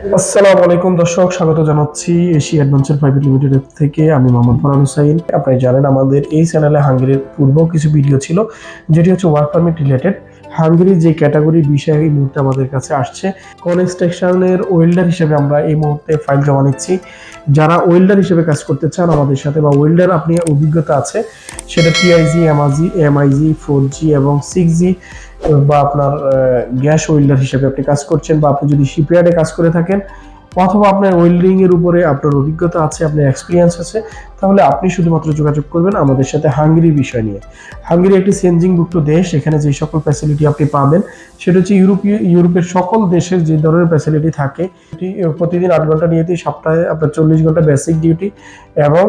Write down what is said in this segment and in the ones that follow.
আসসালামু আলাইকুম দর্শক, স্বাগত জানাচ্ছি এশিয়া অ্যাডভেঞ্চার প্রাইভেট লিমিটেড থেকে। আমি মোহাম্মদ ফরহান হুসাইন। আপনারা জানেন আমাদের এই চ্যানেলে হাঙ্গেরির পূর্ব কিছু ভিডিও ছিল, যেটি হচ্ছে ওয়ার্ক পারমিট রিলেটেড। হাঙ্গেরির যে ক্যাটাগরি বিষয় এই মুহূর্তে আমাদের কাছে আসছে, কনস্ট্রাকশনের ওয়েল্ডার হিসেবে আমরা এই মুহূর্তে ফাইল জমা নিচ্ছি। যারা ওয়েল্ডার হিসেবে কাজ করতে চান আমাদের সাথে বা ওয়েল্ডার আপনি অভিজ্ঞতা আছে, সেটা T I G M I G M I G four G এবং সিক্স জি বা আপনার গ্যাস ওয়েল্ডার হিসেবে আপনি কাজ করছেন বা আপনি যদি শিপইয়ার্ডে কাজ করে থাকেন অথবা আপনার ওয়েল্ডিং এর উপরে আপনার অভিজ্ঞতা আছে, আপনার এক্সপিরিয়েন্স আছে, তাহলে আপনি শুধুমাত্র যোগাযোগ করবেন আমাদের সাথে হাঙ্গেরির বিষয় নিয়ে। হাঙ্গেরি একটি সেনজিংভুক্ত দেশ, এখানে যে সকল ফ্যাসিলিটি আপনি পাবেন, সেটা হচ্ছে ইউরোপীয় ইউরোপের সকল দেশের যে ধরনের ফ্যাসিলিটি থাকে প্রতিদিন আট ঘণ্টা নিয়েতে, সপ্তাহে আপনার চল্লিশ ঘণ্টা বেসিক ডিউটি এবং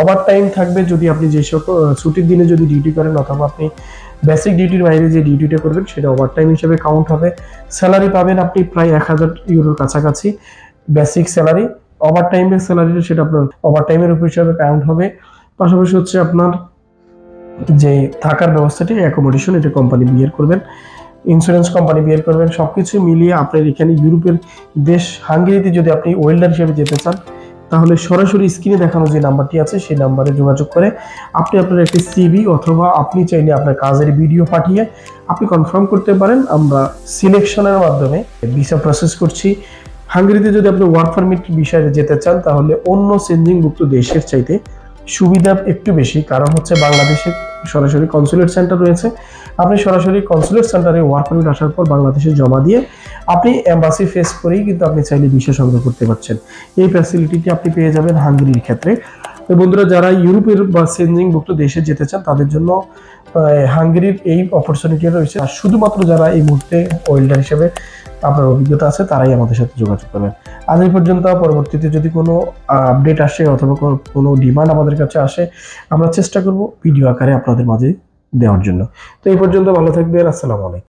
ওভার টাইম থাকবে যদি আপনি যে সকল ছুটির দিনে যদি ডিউটি করেন অথবা আপনি বেসিক ডিউটির বাইরে যে ডিউটিটা করবেন, সেটা ওভার টাইম হিসেবে কাউন্ট হবে। স্যালারি পাবেন আপনি প্রায় এক হাজার ইউরোর কাছাকাছি। বেসিক স্যালারি ওভার টাইমের স্যালারিটা সেটা আপনার ওভার টাইমের উপর হিসাবে কাউন্ট হবে। পাশাপাশি হচ্ছে আপনার যে থাকার ব্যবস্থাটি অ্যাকোমোডেশন এটা কোম্পানি বিয়ার করবেন। ইন্স্যুরেন্স কোম্পানি বিয়ার করবেন। সব কিছু মিলিয়ে আপনার এখানে ইউরোপের দেশ হাঙ্গেরিতে যদি আপনি ওয়েল্ডার হিসেবে যেতে চান, তাহলে সরাসরি স্ক্রিনে দেখানো যে নাম্বারটি আছে, সেই নাম্বারে যোগাযোগ করে আপনি আপনার একটি সিভি অথবা আপনি চাইলে আপনার কাজের ভিডিও পাঠিয়ে আপনি কনফার্ম করতে পারেন। আমরা সিলেকশনের মাধ্যমে ভিসা প্রসেস করছি। হাঙ্গেরিতে যদি আপনি ওয়ার্ক পারমিট বিষয়ে যেতে চান, তাহলে অন্য সেন্ডিংভুক্ত দেশের চাইতে সুবিধা একটু বেশি। কারণ হচ্ছে বাংলাদেশে সরাসরি কনসুলেট সেন্টার রয়েছে। আপনি সরাসরি কনসুলেট সেন্টারে ওয়ার্ক পারমিট আসার পর বাংলাদেশে জমা দিয়ে আপনি এম্বাসি ফেস করেই কিন্তু আপনি চাইলে ভিসা সংগ্রহ করতে পারছেন। এই ফ্যাসিলিটিটি আপনি পেয়ে যাবেন হাঙ্গেরির ক্ষেত্রে। তো বন্ধুরা, যারা ইউরোপের বা সেনজিংভুক্ত দেশে যেতে চান, তাদের জন্য হাঙ্গেরির এই অপরচুনিটি রয়েছে। আর শুধুমাত্র যারা এই মুহূর্তে ওয়েল্ডার হিসেবে আপনার অভিজ্ঞতা আছে, তারাই আমাদের সাথে যোগাযোগ করবেন। আজ এই পর্যন্ত, পরবর্তীতে যদি কোনো আপডেট আসে অথবা কোনো- ডিমান্ড আমাদের কাছে আসে, আমরা চেষ্টা করব ভিডিও আকারে আপনাদের মাঝে দেওয়ার জন্য। তো এই পর্যন্ত ভালো থাকবেন, আসসালামু আলাইকুম।